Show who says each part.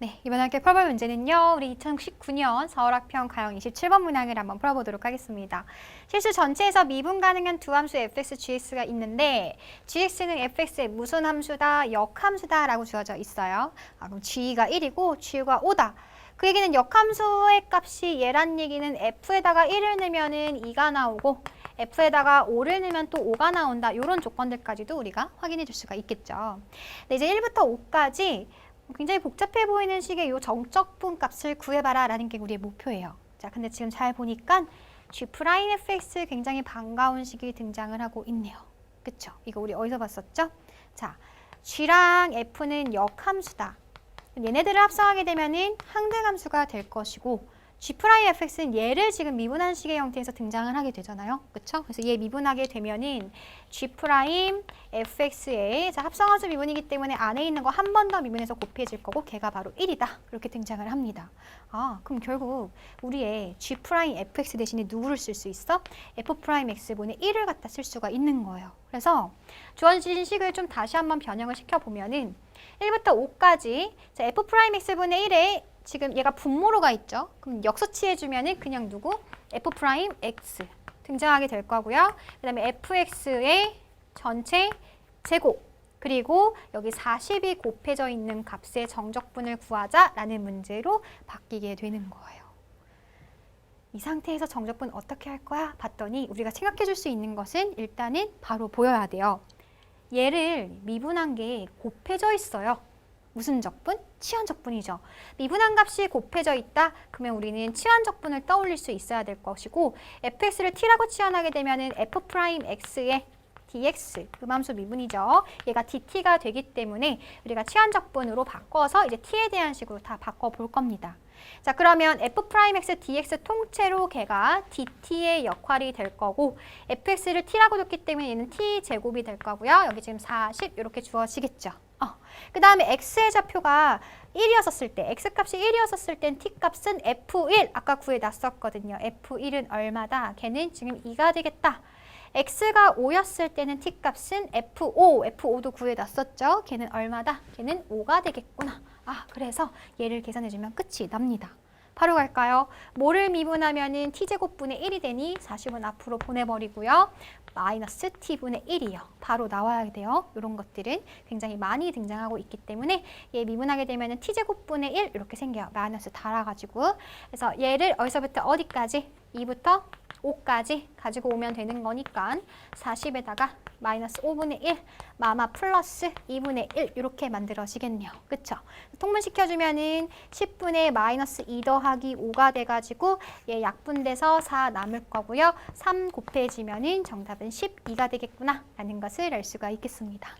Speaker 1: 네, 이번 학기 풀어볼 문제는요. 우리 2019년 서울학평 가형 27번 문항을 한번 풀어보도록 하겠습니다. 실수 전체에서 미분 가능한 두 함수 fx, gx가 있는데 gx는 fx의 무슨 함수다, 역함수다 라고 주어져 있어요. 아, 그럼 g가 1이고 g가 5다. 그 얘기는 역함수의 값이 얘란 얘기는 f에다가 1을 넣으면 은 2가 나오고 f에다가 5를 넣으면 또 5가 나온다. 이런 조건들까지도 우리가 확인해 줄 수가 있겠죠. 네, 이제 1부터 5까지 굉장히 복잡해 보이는 식의 요 정적분 값을 구해봐라 라는 게 우리의 목표예요. 자, 근데 지금 잘 보니까 G'fx 굉장히 반가운 식이 등장을 하고 있네요. 그쵸? 이거 우리 어디서 봤었죠? 자, G랑 F는 역함수다. 얘네들을 합성하게 되면은 항등함수가 될 것이고 G'fx는 얘를 지금 미분한 식의 형태에서 등장을 하게 되잖아요. 그쵸? 그래서 얘 미분하게 되면은 G'fx의 자, 합성함수 미분이기 때문에 안에 있는 거 한 번 더 미분해서 곱해질 거고 걔가 바로 1이다. 이렇게 등장을 합니다. 아, 그럼 결국 우리의 G'fx 대신에 누구를 쓸 수 있어? F'x분의 1을 갖다 쓸 수가 있는 거예요. 그래서 주어진 식을 좀 다시 한번 변형을 시켜보면은 1부터 5까지 자, F'x분의 1에 지금 얘가 분모로 가 있죠. 그럼 역서치해주면은 그냥 누구? F'x 등장하게 될 거고요. 그 다음에 fx의 전체 제곱 그리고 여기 40이 곱해져 있는 값의 정적분을 구하자라는 문제로 바뀌게 되는 거예요. 이 상태에서 정적분 어떻게 할 거야? 봤더니 우리가 생각해 줄 수 있는 것은 일단은 바로 보여야 돼요. 얘를 미분한 게 곱해져 있어요. 무슨 적분? 치환 적분이죠. 미분한 값이 곱해져 있다? 그러면 우리는 치환 적분을 떠올릴 수 있어야 될 것이고 fx를 t라고 치환하게 되면 은 f'x의 dx 음함수 미분이죠. 얘가 dt가 되기 때문에 우리가 치환 적분으로 바꿔서 이제 t에 대한 식으로 다 바꿔 볼 겁니다. 자 그러면 f'x dx 통째로 걔가 dt의 역할이 될 거고 fx를 t라고 줬기 때문에 얘는 t 제곱이 될 거고요. 여기 지금 40 이렇게 주어지겠죠. 어. 그 다음에 x의 좌표가 1이었을 때 x값이 1이었을 땐 t값은 f1 아까 구해놨었거든요. f1은 얼마다? 걔는 지금 2가 되겠다. x가 5였을 때는 t값은 f5, f5도 구해놨었죠. 걔는 얼마다? 걔는 5가 되겠구나. 아, 그래서 얘를 계산해주면 끝이 납니다. 바로 갈까요? 뭐를 미분하면은 t제곱분의 1이 되니 40은 앞으로 보내버리고요. 마이너스 t분의 1이요. 바로 나와야 돼요. 이런 것들은 굉장히 많이 등장하고 있기 때문에 얘 미분하게 되면은 t제곱분의 1 이렇게 생겨요. 마이너스 달아가지고. 그래서 얘를 어디서부터 어디까지? 2부터 5까지 가지고 오면 되는 거니까 40에다가 마이너스 5분의 1 마마 플러스 2분의 1 이렇게 만들어지겠네요. 그쵸? 통분시켜주면은 10분의 마이너스 2 더하기 5가 돼가지고 얘 약분돼서 4 남을 거고요. 3 곱해지면은 정답은 12가 되겠구나 라는 것을 알 수가 있겠습니다.